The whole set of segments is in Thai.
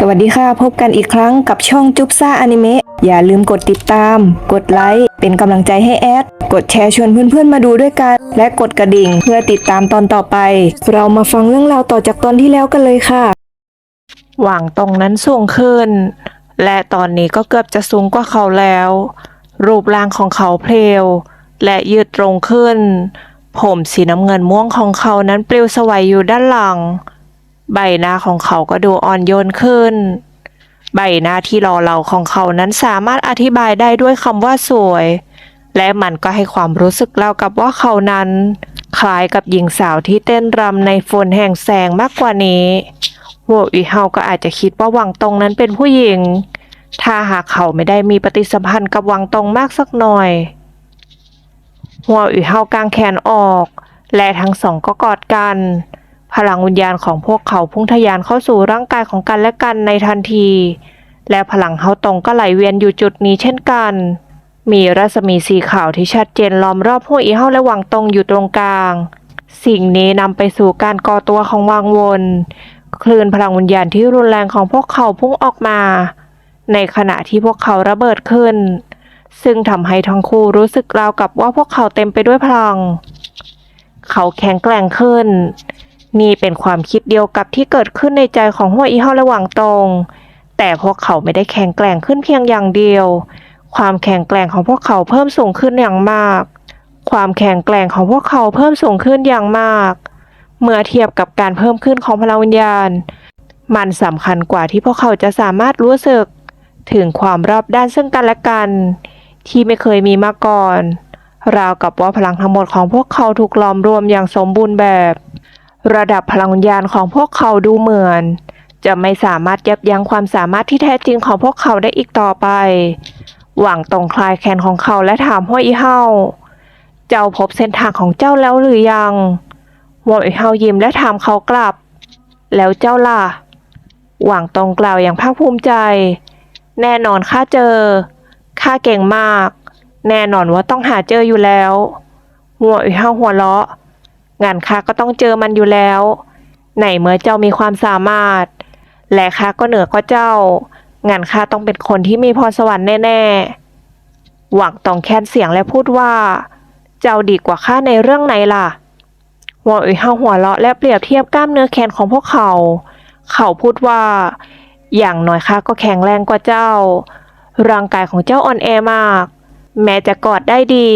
สวัสดีค่ะ พบกันอีกครั้งกับช่องจุ๊บซ่าอนิเมะอย่าลืมกดติดตาม กดไลค์ เป็นกำลังใจให้แอด กดแชร์ชวนเพื่อนๆมาดูด้วยกัน และกดกระดิ่งเพื่อติดตามตอนต่อไป เรามาฟังเรื่องราวต่อจากตอนที่แล้วกันเลยค่ะ หว่างตรงนั้นสูงขึ้น และตอนนี้ก็เกือบจะสูงกว่าเขาแล้ว รูปร่างของเขาเพลว และยืดตรงขึ้น ผมสีน้ำเงินม่วงของเขานั้นปลิวสวัยอยู่ด้านหลัง ใบหน้าของเขาก็ดูอ่อนโยนขึ้น ใบหน้าที่หล่อเหลาของเขานั้นสามารถอธิบายได้ด้วยคำว่าสวย และมันก็ให้ความรู้สึกเล่ากับว่าเขานั้น คล้ายกับหญิงสาวที่เต้นรำในฝนแห่งแสงมากกว่านี้หัวอีเฮาก็อาจจะคิดว่าวังตรงนั้นเป็นผู้หญิง ถ้าหากเขาไม่ได้มีปฏิสัมพันธ์กับวังตรงมากสักหน่อยหัวอีเฮากางแขนออก และทั้งสองก็กอดกัน พลังวิญญาณของพวกเขาพุ่งทะยานเข้าสู่ร่างกายของกันและกันในทันที และพลังเฮาตงก็ไหลเวียนอยู่จุดนี้เช่นกัน มีรัศมีสีขาวที่ชัดเจนล้อมรอบหัวอีเฮาและวังตรงอยู่ตรงกลาง สิ่งนี้นำไปสู่การก่อตัวของวังวนคลื่นพลังวิญญาณที่รุนแรงของพวกเขาพุ่งออกมา ในขณะที่พวกเขาระเบิดขึ้น ซึ่งทำให้ทั้งคู่รู้สึกราวกับว่าพวกเขาเต็มไปด้วยพลัง เขาแข็งแกร่งขึ้น นี่เป็นความคิดเดียวกับที่เกิดขึ้นในใจของหัวอีเฮาและหวังตง แต่พวกเขาไม่ได้แข็งแกร่งขึ้นเพียงอย่างเดียว ความแข็งแกร่งของพวกเขาเพิ่มสูงขึ้นอย่างมาก ความแข็งแกร่งของพวกเขาเพิ่มสูงขึ้นอย่างมาก เมื่อเทียบกับการเพิ่มขึ้นของพลังวิญญาณ มันสำคัญกว่าที่พวกเขาจะสามารถรู้สึก ถึงความรอบด้านซึ่งกันและกัน ที่ไม่เคยมีมาก่อน ราวกับว่าพลังทั้งหมดของพวกเขาถูกล้อมรวมอย่างสมบูรณ์แบบ ระดับพลังวิญญาณของพวกเขาดูเหมือน จะไม่สามารถยับยั้งความสามารถที่แท้จริงของพวกเขาได้อีกต่อไป หวังตรงคลายแขนของเขาและถามห้วยอีเฮาเจ้าพบเส้นทางของเจ้าแล้วหรือยังหมวยเฮายิ้มและถามเขากลับ แล้วเจ้าล่ะ หวังตรงกล่าวอย่างภาคภูมิใจ แน่นอนข้าเจอข้าเก่งมาก แน่นอนว่าต้องหาเจออยู่แล้วหมวยเฮาหัวเราะ งานข้าก็ต้องเจอมันอยู่แล้ว ไหนเมื่อเจ้ามีความสามารถ และข้าก็เหนือกว่าเจ้า งานข้าต้องเป็นคนที่มีพรสวรรค์แน่ๆ หวังตองแค้นเสียงและพูดว่า เจ้าดีกว่าข้าในเรื่องไหนล่ะหัวอีห้าหัวเราะและเปรียบเทียบกล้ามเนื้อแขนของพวกเขา เขาพูดว่า อย่างน้อยข้าก็แข็งแรงกว่าเจ้า ร่างกายของเจ้าอ่อนแอมาก แม้จะกอดได้ดี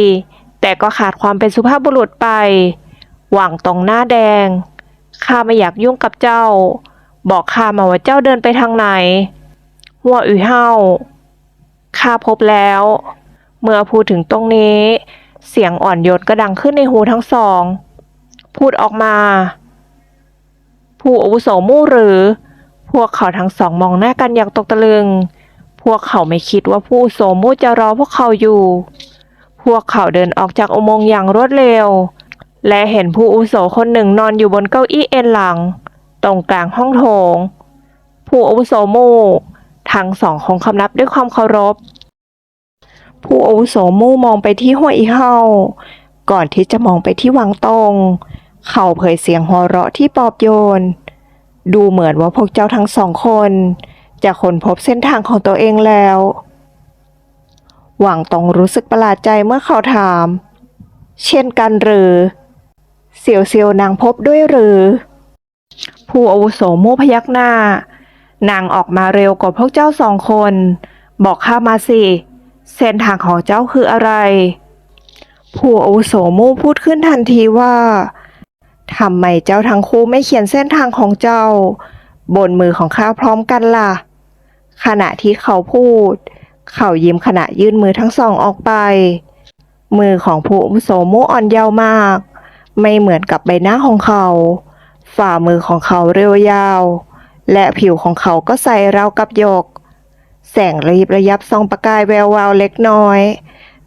แต่ก็ขาดความเป็นสุภาพบุรุษไป หวังตรงหน้าแดง ข้าไม่อยากยุ่งกับเจ้า บอกข้ามาว่าเจ้าเดินไปทางไหน หัวอีเฮาข้าพบแล้ว เมื่อพูดถึงตรงนี้ เสียงอ่อนโยนก็ดังขึ้นในหูทั้งสอง พูดออกมา ผู้อาวุโสมู่หรือ พวกเขาทั้งสองมองหน้ากันอย่างตกตะลึง พวกเขาไม่คิดว่าผู้อาวุโสมู่จะรอพวกเขาอยู่ พวกเขาเดินออกจากอุโมงค์อย่างรวดเร็ว และเห็นผู้อุโสคนหนึ่งนอนอยู่บนเก้าอี้เอ็นหลัง ตรงกลางห้องโถง ผู้อุโสมู่ทั้งสองคงคำนับด้วยความเคารพ ผู้อุโสมู่มองไปที่หัวอีเฮาก่อนที่จะมองไปที่หวังตง เขาเผยเสียงหัวเราะที่ปอบโยน ดูเหมือนว่าพวกเจ้าทั้งสองคนจะค้นพบเส้นทางของตัวเองแล้ว หวังตงรู้สึกประหลาดใจเมื่อเขาถาม เช่นกันหรือ เสียวเซียวนางพบด้วยหรือ ผู้อาวุโสมู่พยักหน้า นางออกมาเร็วกว่าพวกเจ้าสองคน บอกข้ามาสิ เส้นทางของเจ้าคืออะไร ผู้อาวุโสมู่พูดขึ้นทันทีว่าทำไมเจ้าทั้งคู่ไม่เขียนเส้นทางของเจ้า บนมือของข้าพร้อมกันล่ะ ขณะที่เขาพูด เขายิ้มขณะยื่นมือทั้งสองออกไป มือของผู้อุโสมู่อ่อนเยาว์มาก ไม่เหมือนกับใบหน้าของเขา ฝ่ามือของเขาเรียวยาว และผิวของเขาก็ใสราวกับหยก แสงระยิบระยับส่องประกายแวววาวเล็กน้อย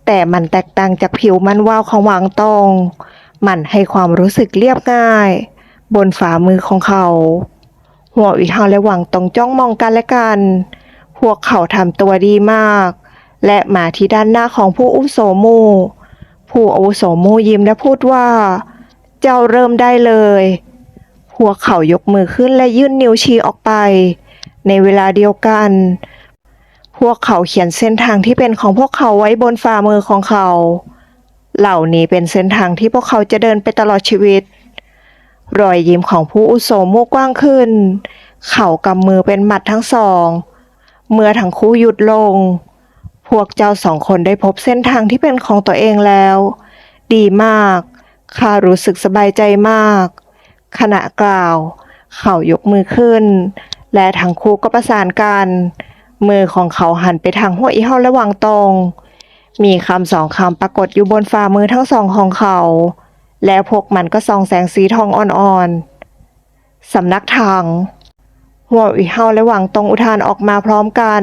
แต่มันแตกต่างจากผิวมันวาวของหวังตง มันให้ความรู้สึกเรียบง่าย บนฝ่ามือของเขา หัวอีเฮาและหวังตงจ้องมองกันและกัน พวกเขาทำตัวดีมาก และมาที่ด้านหน้าของผู้อาวุโสมูผู้อาวุโสมูยิ้มและพูดว่า เจ้าเริ่มได้เลยพวเขายกมือขึ้นและยื่นนิ้วชี้ออกไป ในเวลาเดียวกัน พวกเขาเขียนเส้นทางที่เป็นของพวกเขาไว้บนฝ่ามือของเขา เหล่านี้เป็นเส้นทางที่พวกเขาจะเดินไปตลอดชีวิต รอยยิ้มของผู้อุโสมกว้างขึ้น เขากำมือเป็นหมัดทั้งสอง เมื่อทั้งคู่หยุดลง พวกเจ้าสองคนได้พบเส้นทางที่เป็นของตัวเองแล้ว ดีมาก ข้ารู้สึกสบายใจมาก ขณะกล่าว เขายกมือขึ้น และทั้งคู่ก็ประสานกัน มือของเขาหันไปทางหัวอีเฮาและวางตรง มีคำสองคำปรากฏอยู่บนฝ่ามือทั้งสองของเขา แล้วพวกมันก็ส่องแสงสีทองอ่อนๆสำนักทางหัวอีเฮาและหวังตรงอุทานออกมาพร้อมกัน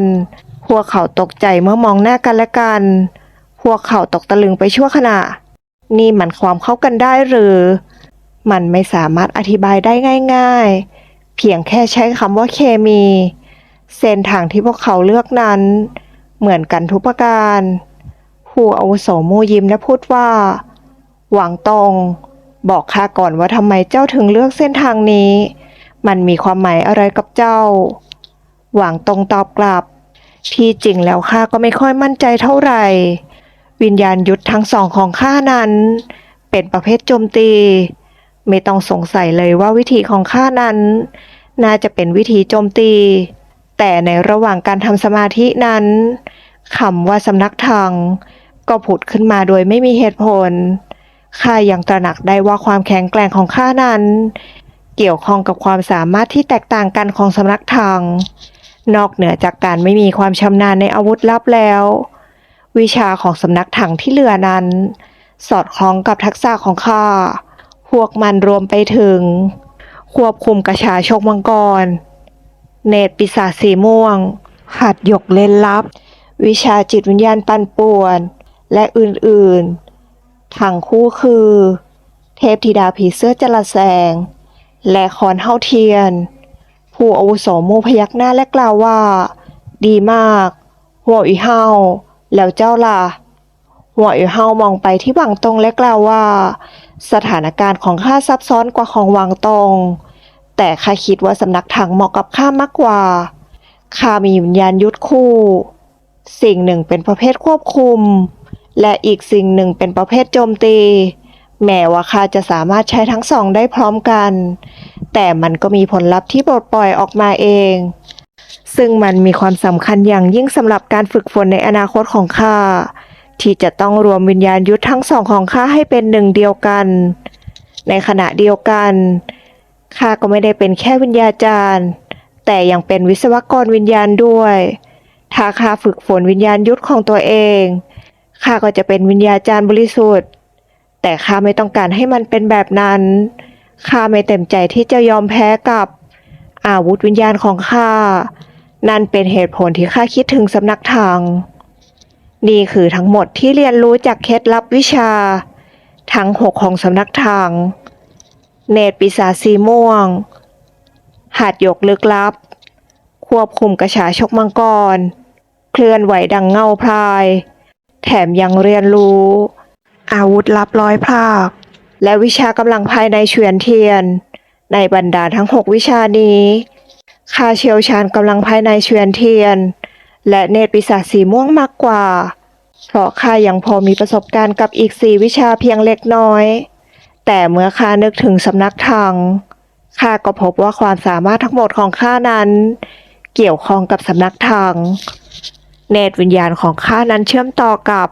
พวกเขาตกใจเมื่อมองหน้ากันและกัน พวกเขาตกตะลึงไปชั่วขณะ นี่มันความเข้ากันได้หรือ มันไม่สามารถอธิบายได้ง่าย ๆ เพียงแค่ใช้คำว่าเคมี เส้นทางที่พวกเขาเลือกนั้น เหมือนกันทุกประการ ผู้อาวุโสมูยิ้มและพูดว่า หวังตรง บอกข้าก่อนว่าทำไมเจ้าถึงเลือกเส้นทางนี้ มันมีความหมายอะไรกับเจ้า หวังตรงตอบกลับ ที่จริงแล้วข้าก็ไม่ค่อยมั่นใจเท่าไหร่ วิญญาณยุทธทั้งสองของข้านั้น เป็นประเภทโจมตี ไม่ต้องสงสัยเลยว่าวิธีของข้านั้น น่าจะเป็นวิธีโจมตี แต่ในระหว่างการทำสมาธินั้นคำว่าสำนักทางก็ผุดขึ้นมาโดยไม่มีเหตุผลข้ายังตระหนักได้ว่าความแข็งแกร่งของข้านั้น เกี่ยวข้องกับความสามารถที่แตกต่างกันของสำนักทางนอกเหนือจากการไม่มีความชำนาญในอาวุธลับแล้ว วิชาของสำนักถังที่เหลือนั้น สอดคล้องกับทักษะของข้า พวกมันรวมไปถึง ควบคุมกระชาชกมังกร เนตรปีศาจสีม่วง หัดยกเล่นลับ วิชาจิตวิญญาณปันป่วน และอื่นๆ ทั้งคู่คือ เทพธิดาผีเสื้อจระแสง และคอนเฮาเทียน ผู้อาวุโสมูพยักหน้าและกล่าวว่า ดีมากหัวอีเฮา แล้วเจ้าล่ะ หัวอีเฮามองไปที่หวังตรงและกล่าวว่า สถานการณ์ของข้าซับซ้อนกว่าของหวังตรงแต่ข้าคิดว่าสำนักถังเหมาะกับข้ามากกว่า ข้ามีวิญญาณยุทธคู่ สิ่งหนึ่งเป็นประเภทควบคุม และอีกสิ่งหนึ่งเป็นประเภทโจมตี แม้ว่าข้าจะสามารถใช้ทั้งสองได้พร้อมกัน แต่มันก็มีผลลัพธ์ที่ปลดปล่อยออกมาเอง ซึ่งมันมีความสำคัญอย่างยิ่งสำหรับการฝึกฝนในอนาคตของข้าที่จะต้องรวมวิญญาณยุทธทั้งสองของข้าให้เป็นหนึ่งเดียวกัน ในขณะเดียวกันข้าก็ไม่ได้เป็นแค่วิญญาจารย์ แต่ยังเป็นวิศวกรวิญญาณด้วย ถ้าข้าฝึกฝนวิญญาณยุทธของตัวเองข้าก็จะเป็นวิญญาจารย์บริสุทธิ์ แต่ข้าไม่ต้องการให้มันเป็นแบบนั้นข้าไม่เต็มใจที่จะยอมแพ้กับ อาวุธวิญญาณของข้า นั่นเป็นเหตุผลที่ข้าคิดถึงสำนักทาง นี่คือทั้งหมดที่เรียนรู้จากเคล็ดลับวิชา ทั้งหกของสำนักทาง เนตรปีศาจสีม่วง หัดยกลึกลับ ควบคุมกระฉาชกมังกร เคลื่อนไหวดังเงาพราย แถมยังเรียนรู้ อาวุธลับร้อยภาค และวิชากำลังภายในเฉวียนเทียน ในบรรดาทั้งหกวิชานี้ข้าเชี่ยวชาญกำลังภายในเฉวียนเทียน และเนตรปีศาจสีม่วงมากกว่า เพราะข้ายังพอมีประสบการณ์กับอีกสี่วิชาเพียงเล็กน้อย แต่เมื่อข้านึกถึงสำนักทางข้าก็พบว่าความสามารถทั้งหมดของข้านั้น เกี่ยวข้องกับสำนักทาง เนตรวิญญาณของข้านั้นเชื่อมต่อกับ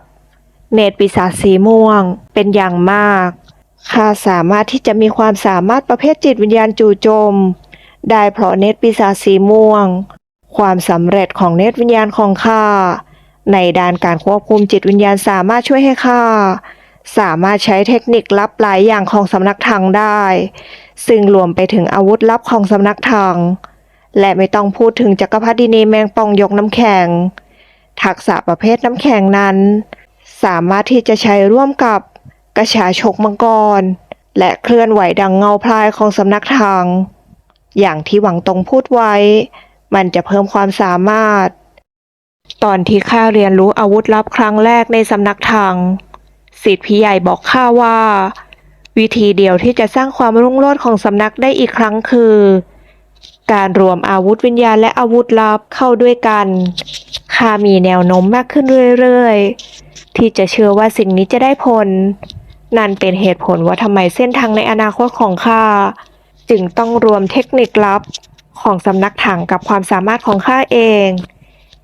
เนตรปีศาจสีม่วงเป็นอย่างมาก ข้าสามารถที่จะมีความสามารถประเภทจิตวิญญาณจู่โจม ได้เพราะเนตรปีศาจสีม่วง ความสำเร็จของเนตรวิญญาณของข้าในด้านการควบคุมจิตวิญญาณสามารถช่วยให้ข้าสามารถใช้เทคนิคลับหลายอย่างของสำนักทางได้ ซึ่งรวมไปถึงอาวุธลับของสำนักทาง และไม่ต้องพูดถึงจักรพรรดินีแมงป่องยกน้ำแข็ง ทักษะประเภทน้ำแข็งนั้น สามารถที่จะใช้ร่วมกับ ระฉาชกมังกร และเคลื่อนไหวดังเงาพลายของสำนักทาง อย่างที่หวังตรงพูดไว้ มันจะเพิ่มความสามารถ ตอนที่ข้าเรียนรู้อาวุธลับครั้งแรกในสำนักทางสิทธิพี่ใหญ่บอกข้าว่า วิธีเดียวที่จะสร้างความรุ่งโรจน์ของสำนักได้อีกครั้งคือ การรวมอาวุธวิญญาณและอาวุธลับเข้าด้วยกันข้ามีแนวโน้มมากขึ้นเรื่อยๆ ที่จะเชื่อว่าสิ่งนี้จะได้ผล นั่นเป็นเหตุผลว่าทำไมเส้นทางในอนาคตของข้าจึงต้องรวมเทคนิคลับของสำนักถังกับความสามารถของข้าเอง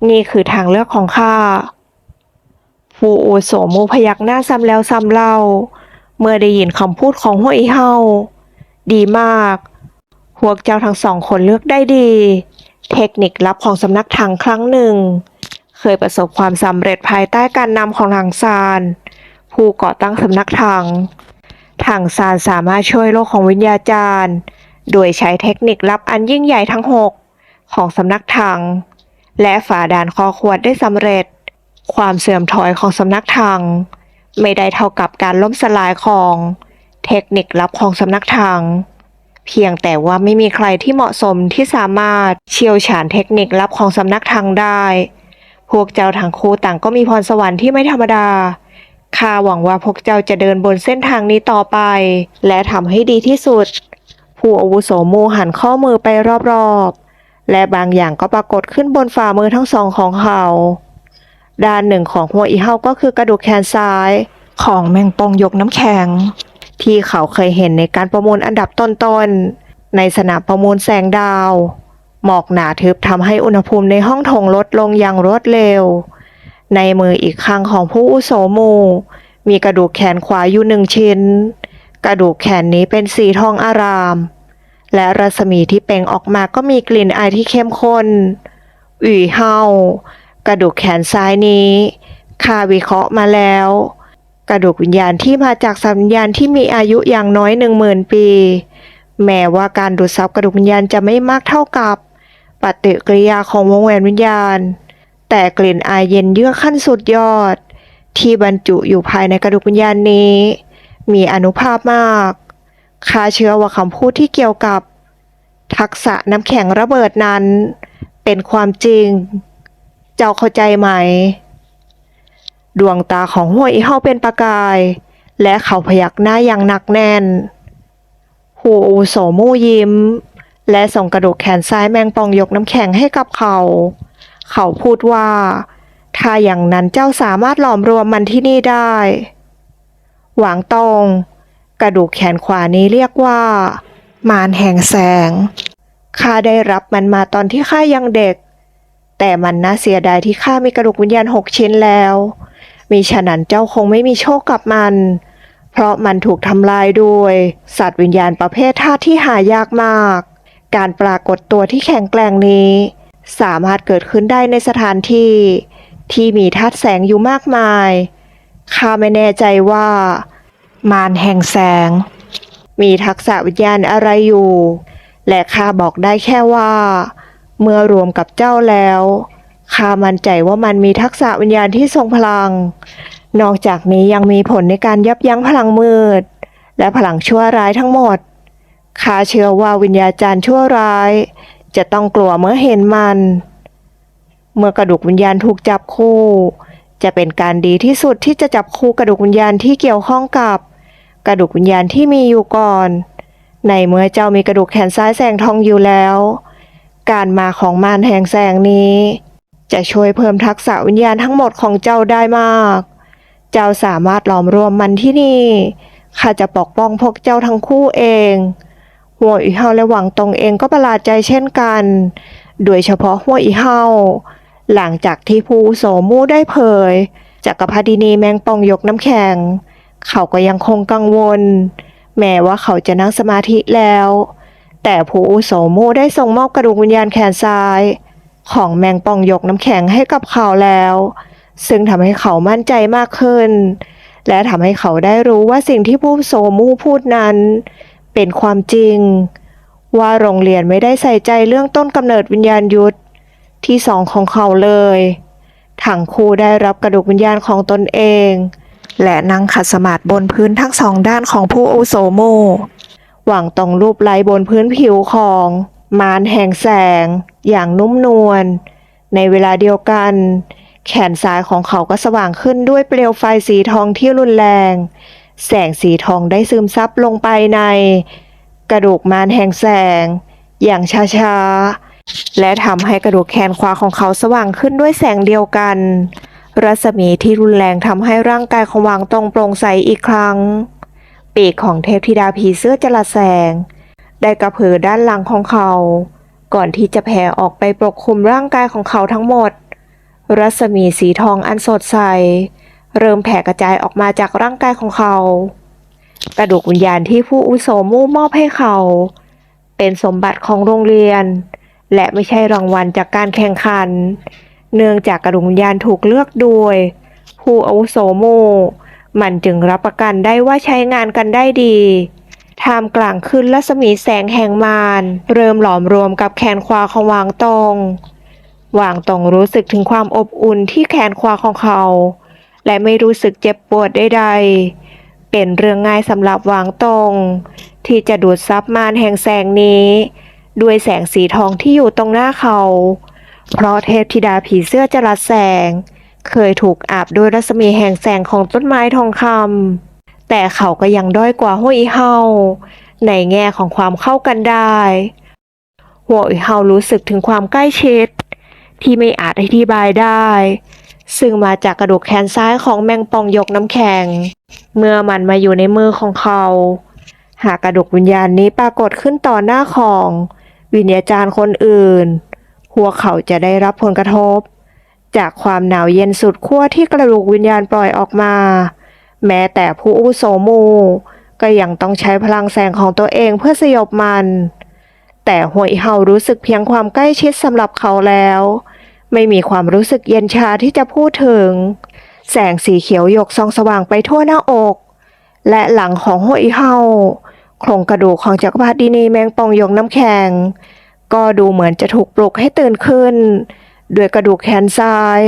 นี่คือทางเลือกของข้าฟูโอโสมูพยักหน้าซ้ำแล้วซ้ำเล่า เมื่อได้ยินคำพูดของหัวอีเฮาดีมาก พวกเจ้าทั้งสองคนเลือกได้ดี เทคนิคลับของสำนักถังครั้งหนึ่ง เคยประสบความสำเร็จภายใต้การนำของทางซาน ผู้ก่อตั้งสำนักถังทางซานสามารถช่วยโลกของวิญญาจารย์ โดยใช้เทคนิคลับอันยิ่งใหญ่ทั้งหกของสำนักถัง และฝ่าด่านคอขวดได้สำเร็จ ความเสื่อมถอยของสำนักถัง ไม่ได้เท่ากับการล่มสลายของเทคนิคลับของสำนักถัง เพียงแต่ว่าไม่มีใครที่เหมาะสมที่สามารถเชี่ยวชาญเทคนิคลับของสำนักถังได้ พวกเจ้าทั้งคู่ต่างก็มีพรสวรรค์ที่ไม่ธรรมดา ข้าหวังว่าพวกเจ้าจะเดินบนเส้นทางนี้ต่อไป และทำให้ดีที่สุด ผู้อาวุโสมูหันข้อมือไปรอบๆ และบางอย่างก็ปรากฏขึ้นบนฝ่ามือทั้งสองของเขา ด้านหนึ่งของหัวอีเฮาก็คือกระดูกแขนซ้าย ของแมงปองยกน้ำแข็ง ที่เขาเคยเห็นในการประมูลอันดับต้นๆ ในสนามประมูลแสงดาว หมอกหนาทึบทำให้อุณหภูมิในห้องถงลดลงอย่างรวดเร็ว ในมืออีกข้างของผู้อุโสมู มีกระดูกแขนขวาอยู่หนึ่งชิ้น กระดูกแขนนี้เป็นสีทองอาราม และรัศมีที่เปล่งออกมาก็มีกลิ่นอายที่เข้มข้นอุ๋ยเฮากระดูกแขนซ้ายนี้ข้าวิเคราะห์มาแล้ว กระดูกวิญญาณที่มาจากสัญญาณที่มีอายุอย่างน้อยหนึ่งหมื่นปี แม้ว่าการดูดซับกระดูกวิญญาณจะไม่มากเท่ากับ ปฏิกิริยาของวงแหวนวิญญาณ แต่กลิ่นอายเย็นเยือกขั้นสุดยอด ที่บรรจุอยู่ภายในกระดูกวิญญาณนี้ มีอนุภาพมากข้าเชื่อว่าคำพูดที่เกี่ยวกับ ทักษะน้ำแข็งระเบิดนั้น เป็นความจริง เจ้าเข้าใจไหม ดวงตาของห้วยอีเฮาเป็นประกาย และเขาพยักหน้าอย่างหนักแน่นหูอูโสมู่ยิ้ม และส่งกระดูกแขนซ้ายแมงปองยกน้ำแข็งให้กับเขา เขาพูดว่า ถ้าอย่างนั้นเจ้าสามารถหลอมรวมมันที่นี่ได้ หวางตง กระดูกแขนขวานี้เรียกว่า มารแห่งแสง ข้าได้รับมันมาตอนที่ข้ายังเด็ก แต่มันน่าเสียดายที่ข้ามีกระดูกวิญญาณหกชิ้นแล้ว มีฉะนั้นเจ้าคงไม่มีโชคกับมัน เพราะมันถูกทำลายด้วยสัตว์วิญญาณประเภทธาตุที่หายากมาก การปรากฏตัวที่แข็งแกร่งนี้ สามารถเกิดขึ้นได้ในสถานที่ ที่มีธาตุแสงอยู่มากมาย ข้าไม่แน่ใจว่า มารแห่งแสง มีทักษะวิญญาณอะไรอยู่ และข้าบอกได้แค่ว่า เมื่อรวมกับเจ้าแล้วข้ามั่นใจว่ามันมีทักษะวิญญาณที่ทรงพลัง นอกจากนี้ยังมีผลในการยับยั้งพลังมืด และพลังชั่วร้ายทั้งหมดข้าเชื่อว่าวิญญาจารย์ชั่วร้าย จะต้องกลัวเมื่อเห็นมัน เมื่อกระดูกวิญญาณถูกจับคู่ จะเป็นการดีที่สุดที่จะจับคู่กระดูกวิญญาณที่เกี่ยวข้องกับ กระดูกวิญญาณที่มีอยู่ก่อน ในเมื่อเจ้ามีกระดูกแขนซ้ายแสงทองอยู่แล้ว การมาของมารแห่งแสงนี้ จะช่วยเพิ่มทักษะวิญญาณทั้งหมดของเจ้าได้มาก เจ้าสามารถหลอมรวมมันที่นี่ข้าจะปกป้องพวกเจ้าทั้งคู่เอง หัวอีเฮาและหวังตรงเองก็ประหลาดใจเช่นกัน โดยเฉพาะหัวอีเฮาหลังจากที่ผู้โสมู่ได้เผยจักรพรรดินีแมงปองยกน้ำแข็ง เขาก็ยังคงกังวล แม้ว่าเขาจะนั่งสมาธิแล้ว แต่ผู้อุโสมู่ได้ส่งมอบกระดูกวิญญาณแขนซ้าย ของแมงปองยกน้ำแข็งให้กับเขาแล้ว ซึ่งทำให้เขามั่นใจมากขึ้น และทำให้เขาได้รู้ว่าสิ่งที่ผู้โสมู่พูดนั้น เป็นความจริง ว่าโรงเรียนไม่ได้ใส่ใจเรื่องต้นกำเนิดวิญญาณยุทธที่สองของเขาเลยทั้งคู่ได้รับกระดูกวิญญาณของตนเอง และนั่งขัดสมาธิบนพื้นทั้งสองด้านของผู้อุโสโมหวังตรงรูปไล้บนพื้นผิวของมารแห่งแสง อย่างนุ่มนวลในเวลาเดียวกัน แขนซ้ายของเขาก็สว่างขึ้นด้วยเปลวไฟสีทองที่รุนแรง แสงสีทองได้ซึมซับลงไปใน กระดูกมารแห่งแสง อย่างช้าๆ และทำให้กระดูกแขนขวาของเขาสว่างขึ้นด้วยแสงเดียวกัน รัศมีที่รุนแรงทำให้ร่างกายของวางตรงโปร่งใสอีกครั้ง ปีกของเทพธิดาผีเสื้อจระแสง ได้กระเพือด้านหลังของเขา ก่อนที่จะแผ่ออกไปปกคลุมร่างกายของเขาทั้งหมด รัศมีสีทองอันสดใส เริ่มแผ่กระจายออกมาจากร่างกายของเขา กระดูกวิญญาณที่ผู้อุโสมู่มอบให้เขา เป็นสมบัติของโรงเรียน และไม่ใช่รางวัลจากการแข่งขัน เนื่องจากกระดูกวิญญาณถูกเลือกโดย ผู้อาวุโสมู่มันจึงรับประกันได้ว่าใช้งานกันได้ดีท่ามกลางคืนรัศมีแสงแห่งมาร เริ่มหลอมรวมกับแขนขวาของวางตงวางตงรู้สึกถึงความอบอุ่นที่แขนขวาของเขา และไม่รู้สึกเจ็บปวดใดๆ เป็นเรื่องง่ายสำหรับวางตรง ที่จะดูดซับมารแห่งแสงนี้ ด้วยแสงสีทองที่อยู่ตรงหน้าเขา เพราะเทพธิดาผีเสื้อจรัสแสง เคยถูกอาบด้วยรัศมีแห่งแสงของต้นไม้ทองคำแต่เขาก็ยังด้อยกว่าหัวอีเฮาในแง่ของความเข้ากันได้หัวอีเฮารู้สึกถึงความใกล้ชิด ที่ไม่อาจอธิบายได้ ซึ่งมาจากกระดูกแขนซ้ายของแมงปองยกน้ำแข็ง เมื่อมันมาอยู่ในมือของเขา หากกระดูกวิญญาณนี้ปรากฏขึ้นต่อหน้าของ วิญญาจารย์คนอื่นพวเขาจะได้รับผลกระทบ จากความหนาวเย็นสุดขั้วที่กระดูกวิญญาณปล่อยออกมา แม้แต่ผู้อุโสมูก็ยังต้องใช้พลังแสงของตัวเองเพื่อสยบมัน แต่หวยเฮารู้สึกเพียงความใกล้ชิดสำหรับเขาแล้ว ไม่มีความรู้สึกเย็นชาที่จะพูดถึง แสงสีเขียวหยกส่องสว่างไปทั่วหน้าอก และหลังของหวยเฮาโครงกระดูกของจักรพรรดินีแมงปองยกน้ำแข็ง ก็ดูเหมือนจะถูกปลุกให้ตื่นขึ้น ด้วยกระดูกแขนซ้าย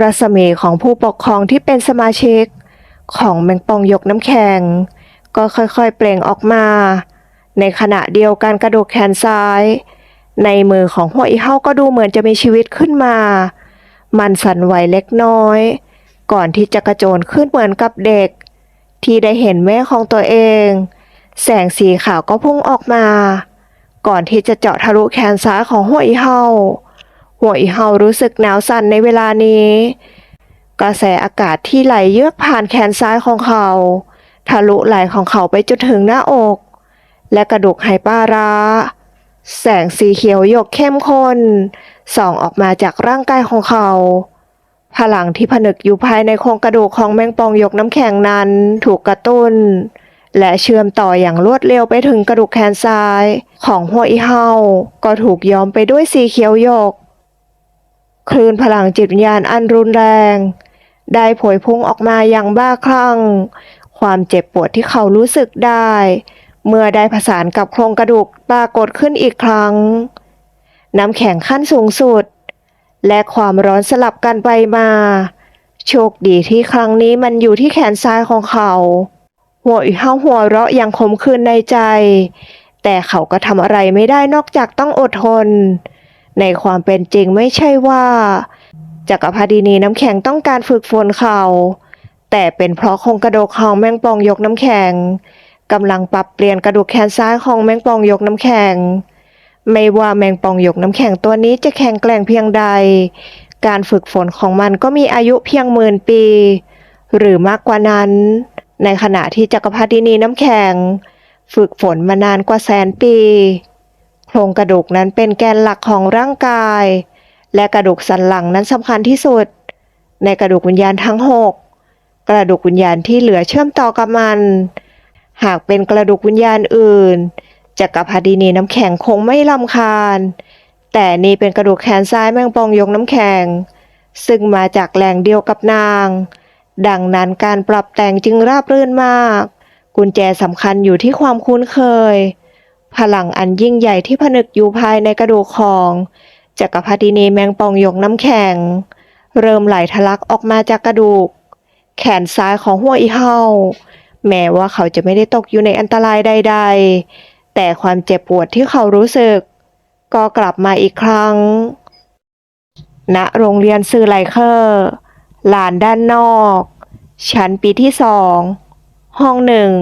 รัศมีของผู้ปกครองที่เป็นสมาชิก ของแมงปองยกน้ำแข็ง ก็ค่อยๆเปล่งออกมา ในขณะเดียวกันกระดูกแขนซ้าย ในมือของหัวอีเฮาก็ดูเหมือนจะมีชีวิตขึ้นมา มันสั่นไหวเล็กน้อย ก่อนที่จะกระโจนขึ้นเหมือนกับเด็ก ที่ได้เห็นแม่ของตัวเอง แสงสีขาวก็พุ่งออกมา ก่อนที่จะเจาะทะลุแขนซ้ายของหัวอีเฮาหัวอีเฮารู้สึกหนาวสั่นในเวลานี้ กระแสอากาศที่ไหลเยือกผ่านแขนซ้ายของเขา ทะลุไหล่ของเขาไปจนถึงหน้าอก และกระดูกไหปลาร้า แสงสีเขียวหยกเข้มข้นส่องออกมาจากร่างกายของเขา พลังที่ผนึกอยู่ภายในโครงกระดูกของแมงปองหยกน้ำแข็งนั้นถูกกระตุ้น และเชื่อมต่ออย่างรวดเร็วไปถึงกระดูกแขนซ้าย ของหัวอีเฮาก็ถูกย้อมไปด้วยสีเขียวหยก คลื่นพลังจิตวิญญาณอันรุนแรง ได้ผยพุ่งออกมาอย่างบ้าคลั่ง ความเจ็บปวดที่เขารู้สึกได้ เมื่อได้ผสานกับโครงกระดูกปรากฏขึ้นอีกครั้ง น้ำแข็งขั้นสูงสุด และความร้อนสลับกันไปมา โชคดีที่ครั้งนี้มันอยู่ที่แขนซ้ายของเขา หัวอีเฮาหัวเราะอย่างขมขื่นในใจ แต่เขาก็ทำอะไรไม่ได้นอกจากต้องอดทน ในความเป็นจริงไม่ใช่ว่าจักรพรรดินีน้ำแข็งต้องการฝึกฝนเขา แต่เป็นเพราะโครงกระดูกของแมงปองยกน้ำแข็ง กำลังปรับเปลี่ยนกระดูกแขนซ้ายของแมงปองยกน้ำแข็ง ไม่ว่าแมงปองยกน้ำแข็งตัวนี้จะแข็งแกร่งเพียงใด การฝึกฝนของมันก็มีอายุเพียงหมื่นปี หรือมากกว่านั้น ในขณะที่จักรพรรดินีน้ำแข็ง ฝึกฝนมานานกว่าแสนปี โครงกระดูกนั้นเป็นแกนหลักของร่างกาย และกระดูกสันหลังนั้นสำคัญที่สุด ในกระดูกวิญญาณทั้งหกกระดูกวิญญาณที่เหลือเชื่อมต่อกับมัน หากเป็นกระดูกวิญญาณอื่นจักรพรรดินีน้ำแข็งคงไม่ลำคาญ แต่นี่เป็นกระดูกแขนซ้ายแมงปองยกน้ำแข็ง ซึ่งมาจากแหล่งเดียวกับนาง ดังนั้นการปรับแต่งจึงราบรื่นมาก กุญแจสำคัญอยู่ที่ความคุ้นเคย พลังอันยิ่งใหญ่ที่ผนึกอยู่ภายในกระดูกของจักรพรรดินีแมงปองยกน้ำแข็ง เริ่มไหลทะลักออกมาจากกระดูก แขนซ้ายของหัวอีเฮา แม้ว่าเขาจะไม่ได้ตกอยู่ในอันตรายใด ๆ แต่ความเจ็บปวดที่เขารู้สึก ก็กลับมาอีกครั้ง ณ โรงเรียนซือไลเคอร์ลานด้านนอก ชั้นปีที่สอง ห้องหนึ่ง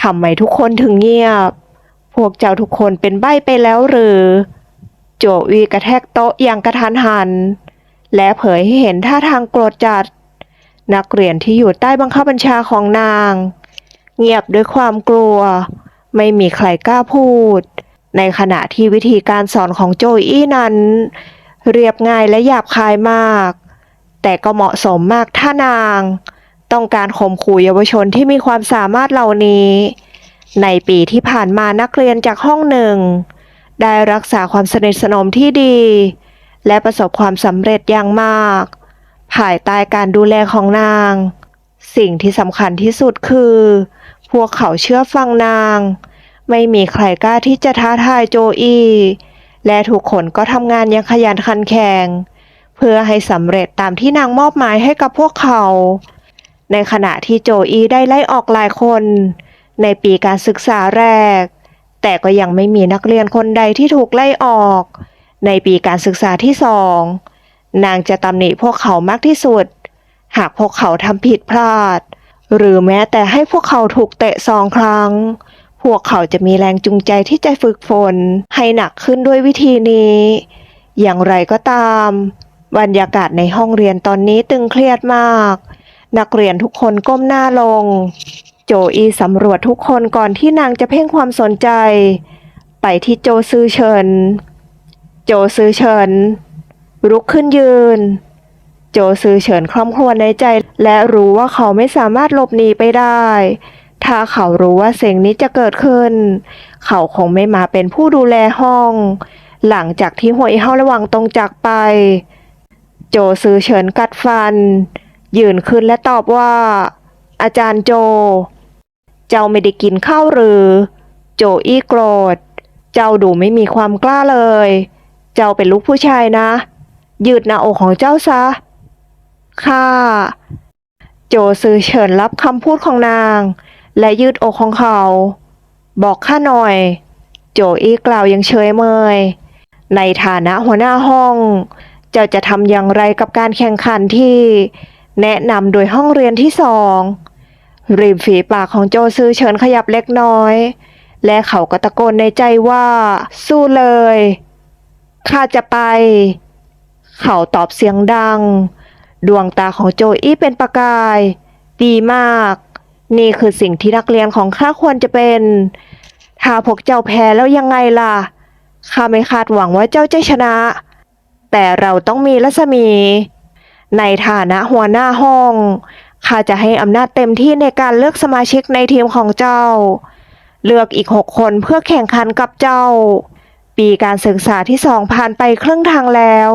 ทำไมทุกคนถึงเงียบ พวกเจ้าทุกคนเป็นใบ้ไปแล้วหรือ โจวีกระแทกโต๊ะอย่างกระทันหัน และเผยให้เห็นท่าทางโกรธจัด นักเรียนที่อยู่ใต้บังคับบัญชาของนาง เงียบด้วยความกลัว ไม่มีใครกล้าพูด ในขณะที่วิธีการสอนของโจอี้นั้น เรียบง่ายและหยาบคายมาก แต่ก็เหมาะสมมากถ้านาง ต้องการข่มขู่เยาวชนที่มีความสามารถเหล่านี้ ในปีที่ผ่านมานักเรียนจากห้องหนึ่ง ได้รักษาความสนิทสนมที่ดี และประสบความสำเร็จอย่างมาก ภายใต้การดูแลของนาง สิ่งที่สำคัญที่สุดคือ พวกเขาเชื่อฟังนาง ไม่มีใครกล้าที่จะท้าทายโจอีและทุกคนก็ทำงานอย่างขยันขันแข็งเพื่อให้สำเร็จตามที่นางมอบหมายให้กับพวกเขา ในขณะที่โจอีได้ไล่ออกหลายคน ในปีการศึกษาแรก แต่ก็ยังไม่มีนักเรียนคนใดที่ถูกไล่ออก ในปีการศึกษาที่สอง นางจะตำหนิพวกเขามากที่สุด หากพวกเขาทำผิดพลาด หรือแม้แต่ให้พวกเขาถูกเตะสองครั้ง พวกเขาจะมีแรงจูงใจที่จะฝึกฝนให้หนักขึ้นด้วยวิธีนี้ อย่างไรก็ตาม บรรยากาศในห้องเรียนตอนนี้ตึงเครียดมาก นักเรียนทุกคนก้มหน้าลง โจอีสำรวจทุกคนก่อนที่นางจะเพ่งความสนใจ ไปที่โจซือเฉิน โจซือเฉิน ลุกขึ้นยืน โจซือเฉินคล่ำครวญในใจ และรู้ว่าเขาไม่สามารถหลบหนีไปได้ ถ้าเขารู้ว่าเสิ่งนี้จะเกิดขึ้น เขาคงไม่มาเป็นผู้ดูแลห้อง หลังจากที่หวยเฮาระหว่างตรงจากไป โจซือเฉินกัดฟัน ยืนขึ้นและตอบว่า อาจารย์โจ เจ้าไม่ได้กินข้าวหรือ โจอี้โกรธ เจ้าดูไม่มีความกล้าเลย เจ้าเป็นลูกผู้ชายนะ ยืดหน้าอกของเจ้าซะข้าโจซือเฉินรับคำพูดของนาง และยืดอกของเขา บอกข้าหน่อย โจอี้กล่าวยังเฉยเมย ในฐานะหัวหน้าห้อง เจ้าจะทำอย่างไรกับการแข่งขันที่ แนะนำโดยห้องเรียนที่สองริมฝีปากของโจซือเฉินขยับเล็กน้อย และเขาก็ตะโกนในใจว่า สู้เลย ข้าจะไป เขาตอบเสียงดัง ดวงตาของโจอี้เป็นประกาย ดีมาก นี่คือสิ่งที่นักเรียนของข้าควรจะเป็น ถ้าพวกเจ้าแพ้แล้วยังไงล่ะ ข้าไม่คาดหวังว่าเจ้าจะชนะ แต่เราต้องมีรัศมี ในฐานะหัวหน้าห้อง ข้าจะให้อำนาจเต็มที่ในการเลือกสมาชิกในทีมของเจ้า เลือกอีกหกคนเพื่อแข่งขันกับเจ้าปีการศึกษาที่สองผ่านไปครึ่งทางแล้ว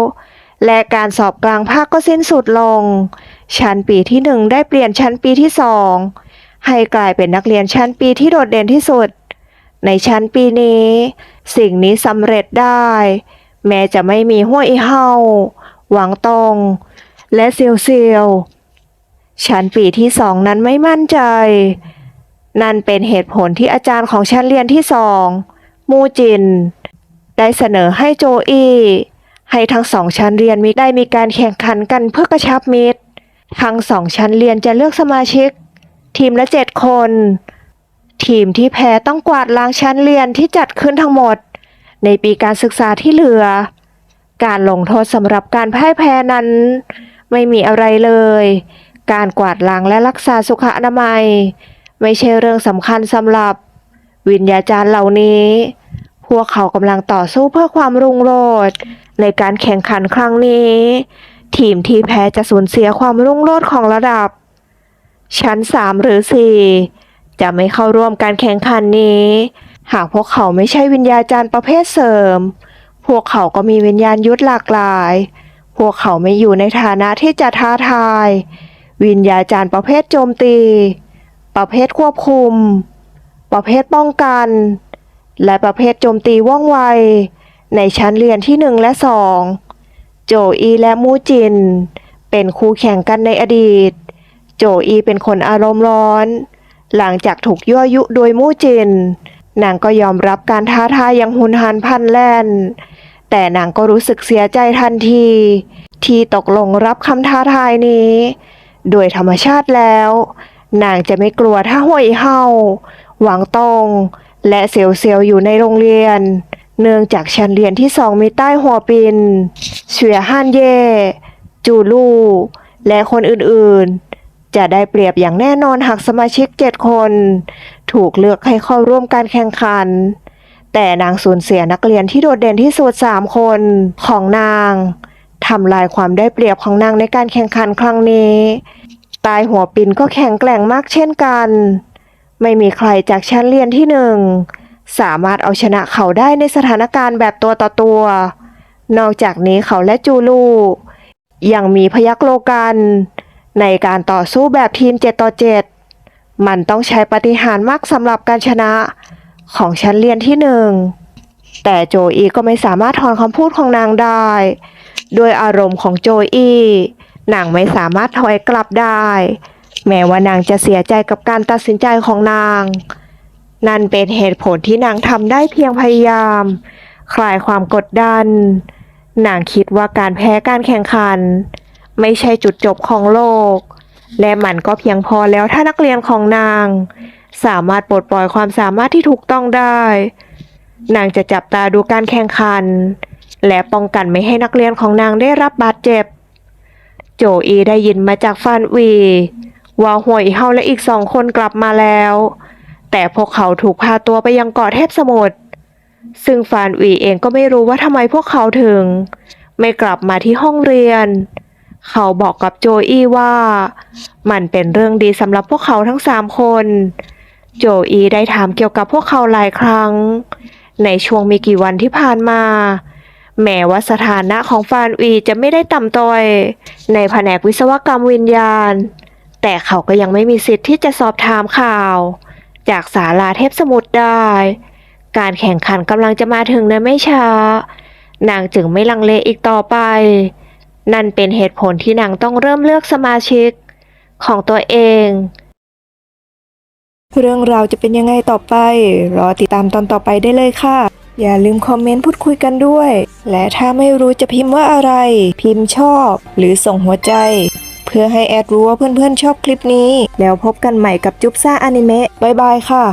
และการสอบกลางภาคก็สิ้นสุดลง ชั้นปีที่หนึ่งได้เปลี่ยนชั้นปีที่สองให้กลายเป็นนักเรียนชั้นปีที่โดดเด่นที่สุด ในชั้นปีนี้ สิ่งนี้สำเร็จได้ แม้จะไม่มีห้วยอีเฮาหวังตง และเซียวเซียวฉันปีที่สองนั้นไม่มั่นใจ นั่นเป็นเหตุผลที่อาจารย์ของฉันเรียนที่สอง มูจิน ได้เสนอให้โจอี้ ให้ทั้งสองชั้นเรียนมีได้มีการแข่งขันกันเพื่อกระชับมิตร ทั้งสองชั้นเรียนจะเลือกสมาชิก ทีมละเจ็ดคน ทีมที่แพ้ต้องกวาดล้างชั้นเรียนที่จัดขึ้นทั้งหมด ในปีการศึกษาที่เหลือ การลงโทษสำหรับการพ่ายแพ้นั้น ไม่มีอะไรเลย การกวาดล้างและรักษาสุขอนามัย ไม่ใช่เรื่องสำคัญสำหรับ วิญญาจารย์เหล่านี้ พวกเขากำลังต่อสู้เพื่อความรุ่งโรจน์ในการแข่งขันครั้งนี้ ทีมที่แพ้จะสูญเสียความรุ่งโรจน์ของระดับ ชั้นสามหรือสี่จะไม่เข้าร่วมการแข่งขันนี้ หากพวกเขาไม่ใช่วิญญาจารย์ประเภทเสริม พวกเขาก็มีวิญญาณยุทธหลากหลาย พวกเขาไม่อยู่ในฐานะที่จะท้าทาย วิญญาจารย์ประเภทโจมตี ประเภทควบคุม ประเภทป้องกัน และประเภทโจมตีว่องไว ในชั้นเรียนที่หนึ่งและสองโจอีและมูจิน เป็นคู่แข่งกันในอดีต โจอีเป็นคนอารมณ์ร้อน หลังจากถูกยั่วยุโดยมูจิน นางก็ยอมรับการท้าทายอย่างหุนหันพันแล่น แต่นางก็รู้สึกเสียใจทันที ที่ตกลงรับคำท้าทายนี้ โดยธรรมชาติแล้ว นางจะไม่กลัวถ้าห่วยเฮาหวังตง และเซลล์ๆอยู่ในโรงเรียน เนื่องจากชั้นเรียนที่สองมีใต้หัวปินเฉวียฮันเย่จูลู่ และคนอื่นๆ จะได้เปรียบอย่างแน่นอนหากสมาชิกเจ็ดคน ถูกเลือกให้เข้าร่วมการแข่งขัน แต่นางสูญเสียนักเรียนที่โดดเด่นที่สุดสามคนของนางทำลายความได้เปรียบของนางในการแข่งขันครั้งนี้ ตายหัวปินก็แข็งแกร่งมากเช่นกัน ไม่มีใครจากชั้นเรียนที่หนึ่งสามารถเอาชนะเขาได้ในสถานการณ์แบบตัวต่อตัว นอกจากนี้เขาและจูลูยังมีพยักโลกัน ในการต่อสู้แบบทีม7ต่อ7มันต้องใช้ปฏิหารมากสำหรับการชนะของชั้นเรียนที่หนึ่ง แต่โจอีก็ไม่สามารถถอนคำพูดของนางได้ด้วยอารมณ์ของโจอีนางไม่สามารถถอยกลับได้ แม้ว่านางจะเสียใจกับการตัดสินใจของนาง นั่นเป็นเหตุผลที่นางทำได้เพียงพยายาม คลายความกดดัน นางคิดว่าการแพ้การแข่งขัน ไม่ใช่จุดจบของโลก และมันก็เพียงพอแล้วถ้านักเรียนของนาง สามารถปลดปล่อยความสามารถที่ถูกต้องได้ นางจะจับตาดูการแข่งขัน และป้องกันไม่ให้นักเรียนของนางได้รับบาดเจ็บ โจอีได้ยินมาจากฟานวี ว่าหวยเฮาและอีกสองคนกลับมาแล้ว แต่พวกเขาถูกพาตัวไปยังเกาะเทพสมุทรซึ่งฟานวีเองก็ไม่รู้ว่าทำไมพวกเขาถึง ไม่กลับมาที่ห้องเรียน เขาบอกกับโจอี้ว่า มันเป็นเรื่องดีสำหรับพวกเขาทั้งสามคน โจอี้ได้ถามเกี่ยวกับพวกเขาหลายครั้ง ในช่วงม่กี่วันที่ผ่านมา แม้ว่าสถานะของฟานวีจะไม่ได้ต่ำต้อย ในแผนกวิศวกรรมวิญญาณ แต่เขาก็ยังไม่มีสิทธิ์ที่จะสอบถามข่าว จากศาลาเทพสมุทรได้ การแข่งขันกำลังจะมาถึงในไม่ช้า นางจึงไม่ลังเลอีกต่อไป นั่นเป็นเหตุผลที่นางต้องเริ่มเลือกสมาชิกของตัวเอง เรื่องราวจะเป็นยังไงต่อไป รอติดตามตอนต่อไปได้เลยค่ะ อย่าลืมคอมเมนต์พูดคุยกันด้วย และถ้าไม่รู้จะพิมพ์ว่าอะไร พิมพ์ชอบ หรือส่งหัวใจ พื่อให้แอดรู้ว่าเพื่อนๆชอบคลิปนี้ แล้วพบกันใหม่กับจุ๊บซ่าอนิเมะบายบายค่ะ